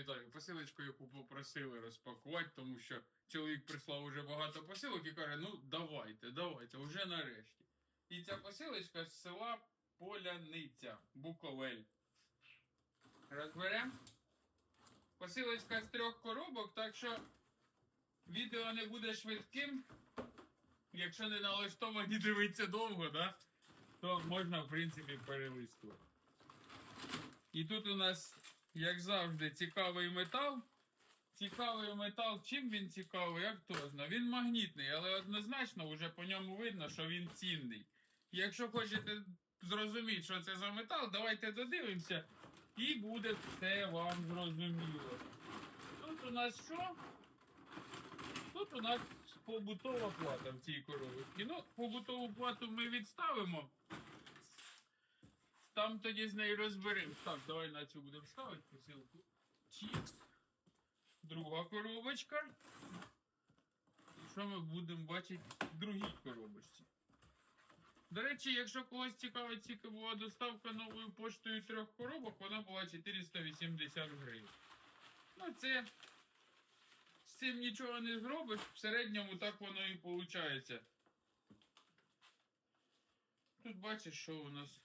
Віталій, посилочку, яку попросили розпакувати, тому що чоловік прислав уже багато посилок і каже: ну давайте, давайте, вже нарешті. І ця посилочка з села Поляниця, Буковель. Розберемо. Посилочка з трьох коробок, так що відео не буде швидким. Якщо не налаштовані дивитися довго, да? то можна, в принципі, перелистувати. І тут у нас, як завжди, цікавий метал. Цікавий метал, чим він цікавий, як хто знає. Він магнітний, але однозначно вже по ньому видно, що він цінний. Якщо хочете зрозуміти, що це за метал, давайте додивимося, і буде все вам зрозуміло. Тут у нас що? Тут у нас побутова плата в цій коробці. Ну, побутову плату ми відставимо. Там тоді з нею розберемо. Так, давай на цю будемо ставити посилку. Чікс. Друга коробочка. І Що ми будемо бачити в другій коробочці? До речі, якщо когось цікавить, скільки була доставка новою поштою трьох коробок, вона була 480 гривень. Ну, це з цим нічого не зробиш, в середньому так воно і виходить. Тут бачиш, що у нас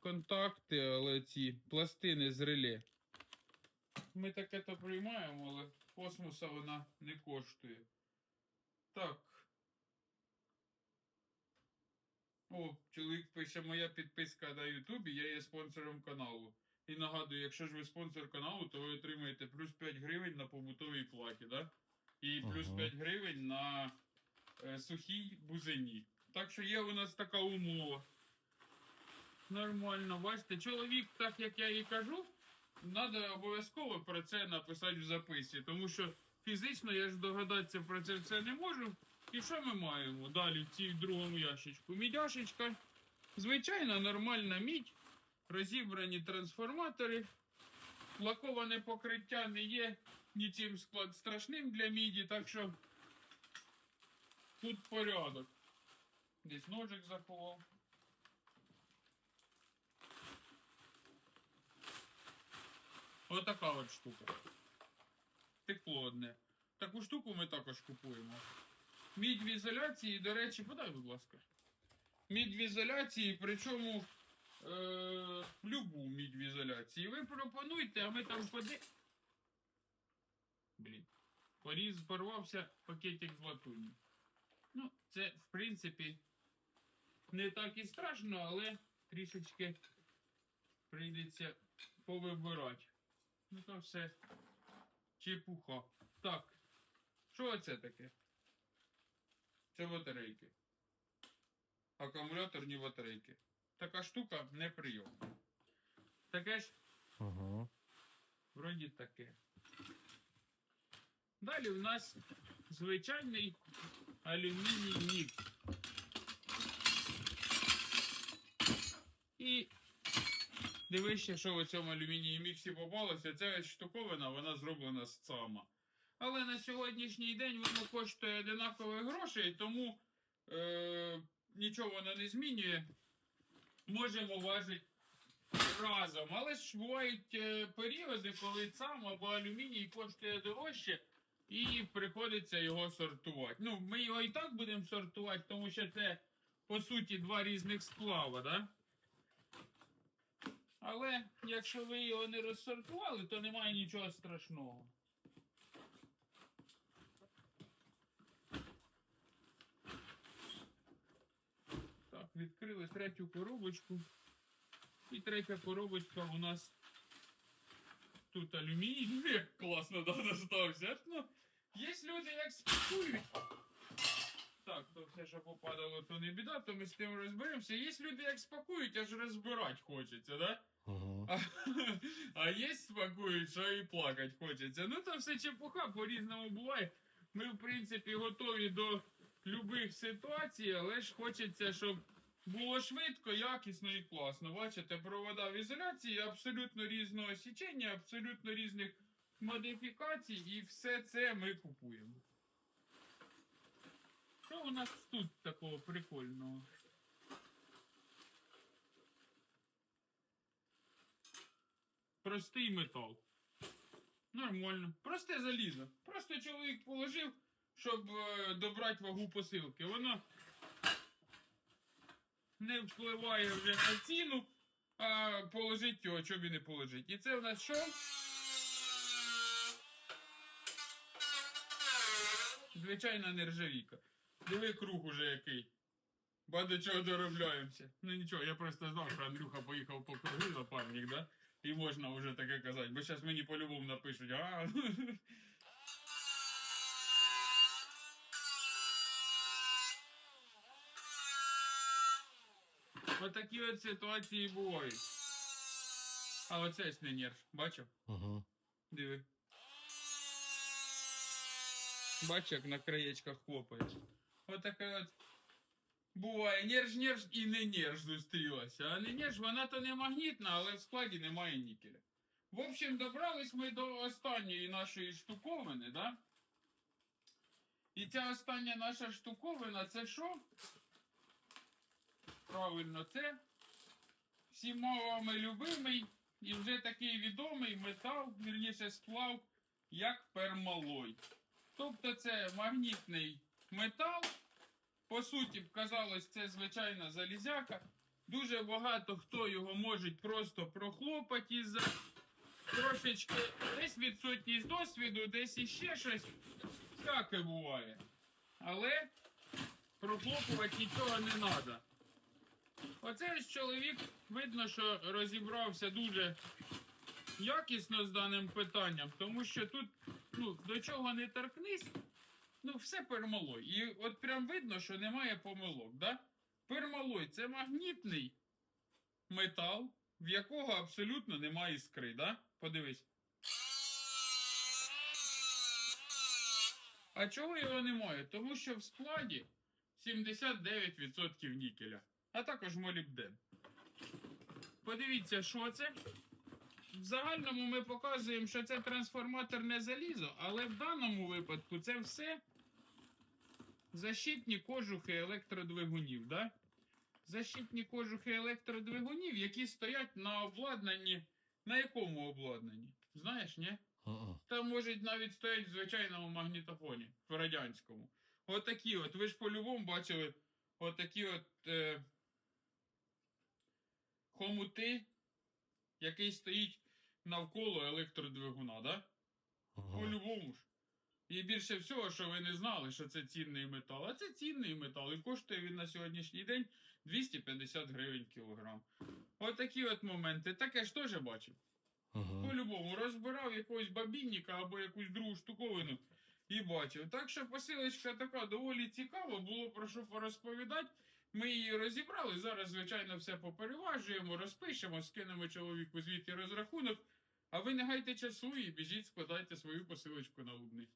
контакти, але ці пластини з реле. Ми таке то приймаємо, але космоса вона не коштує. Так. О, чоловік пише, моя підписка на Ютубі, я є спонсором каналу. І нагадую, якщо ж ви спонсор каналу, то ви отримаєте плюс 5 гривень на побутовій платі, да? І плюс Ага. 5 гривень на е, сухій бузині. Так що є у нас така умова. Нормально, бачите, чоловік, так як я і кажу, треба обов'язково про це написати в записі, тому що фізично я ж догадатися про це все не можу. І що ми маємо далі в цій другому ящичку? Мідяшечка, звичайна нормальна мідь, розібрані трансформатори, лаковане покриття не є нічим склад страшним для міді, так що тут порядок. Десь ножик заховав. Отака от штука. Текло одне. Таку штуку ми також купуємо. Мідь в ізоляції, до речі, подай, будь ласка. Мідь в ізоляції, причому е, любу мідь в ізоляції. Ви пропонуйте, а ми там поди. Блін. Поріз порвався пакетик з латуні. Ну, це, в принципі, не так і страшно, але трішечки прийдеться повибирати. Ну то все чепуха. Так. Що це таке? Це батарейки. Акумуляторні батарейки. Така штука неприйомна. Таке ж, Ага. вроді таке. Далі у нас звичайний алюміній мікс. І дивишся, що в цьому алюмінії міксі попалося. Ця штуковина, вона зроблена з цама. Але на сьогоднішній день воно коштує одинакових грошей, тому е, нічого воно не змінює. Можемо важити разом. Але ж бувають е, періоди, коли цам або алюміній коштує дорожче, і приходиться його сортувати. Ну, ми його і так будемо сортувати, тому що це по суті два різних сплава, да? Але якщо ви його не розсортували, то немає нічого страшного. Так, відкрили третю коробочку. І третя коробочка у нас тут алюміній. Як класно достався. Ну, є люди, як спакують. Так, то все, що попадало, то не біда, то ми з тим розберемося. Є люди, як спакують, аж розбирати хочеться, да? Ага. А, а є спакують, що і плакати хочеться. Ну то все чепуха по-різному буває. Ми, в принципі, готові до любих ситуацій, але ж хочеться, щоб було швидко, якісно і класно. Бачите, провода в ізоляції абсолютно різного січення, абсолютно різних модифікацій, і все це ми купуємо. Що у нас тут такого прикольного? Простий метал. нормально. Просте залізо. Просто чоловік положив, щоб е, добрати вагу посилки. Воно не впливає вже на ціну, а положить його, що б і не положить. І це в нас що? Звичайна нержавійка. Диви круг уже який. Ба до чого доробляємося. Ну нічого, я просто знав, що Андрюха поїхав по кругу напарник, да? І можна вже таке казати. Бо зараз мені по-любому напишуть, а. Отакі от ситуації бувають. А оце не нерв. Бачив? Угу. Диви. Бач, як на краєчках хлопає. Отаке от. Буває нерж-нерж і не нерж зустрілася. А не нерж, вона то не магнітна, але в складі немає нікеля. В общем, добрались ми до останньої нашої штуковини, да? І ця остання наша штуковина це що? Правильно, це всіма вами любимий і вже такий відомий метал, вірніше сплав, як пермалой. Тобто це магнітний метал. По суті, казалось, це звичайна залізяка. Дуже багато хто його може просто прохлопати із-за трошечки десь відсутність досвіду, десь іще щось. Всяке буває. Але прохлопувати нічого не треба. Оце ось чоловік, видно, що розібрався дуже якісно з даним питанням, тому що тут ну, до чого не торкнись, ну все пермалой. І от прям видно, що немає помилок. Да? Пермалой це магнітний метал, в якого абсолютно немає іскри. Да? Подивись. А чого його немає? Тому що в складі 79% нікеля, а також молібден. Подивіться, що це. В загальному ми показуємо, що це трансформаторне залізо, але в даному випадку це все защитні кожухи електродвигунів. Да? Защитні кожухи електродвигунів, які стоять на обладнанні. На якому обладнанні? Знаєш, ні? Там можуть навіть стоять в звичайному магнітофоні, в радянському. Отакі от. Ви ж по-любому бачили отакі от е, хомути, який стоїть навколо електродвигуна, да? По-любому ж. І більше всього, що ви не знали, що це цінний метал. А це цінний метал. І коштує він на сьогоднішній день 250 гривень кілограм. Отакі от моменти. Таке ж теж бачив. Угу. По-любому розбирав якогось бабінника або якусь другу штуковину і бачив. Так що посилочка така доволі цікава, було про що порозповідати. Ми її розібрали. Зараз, звичайно, все попереважуємо, розпишемо, скинемо чоловіку звідти розрахунок. А ви не гайте часу і біжіть, складайте свою посилочку на лубний.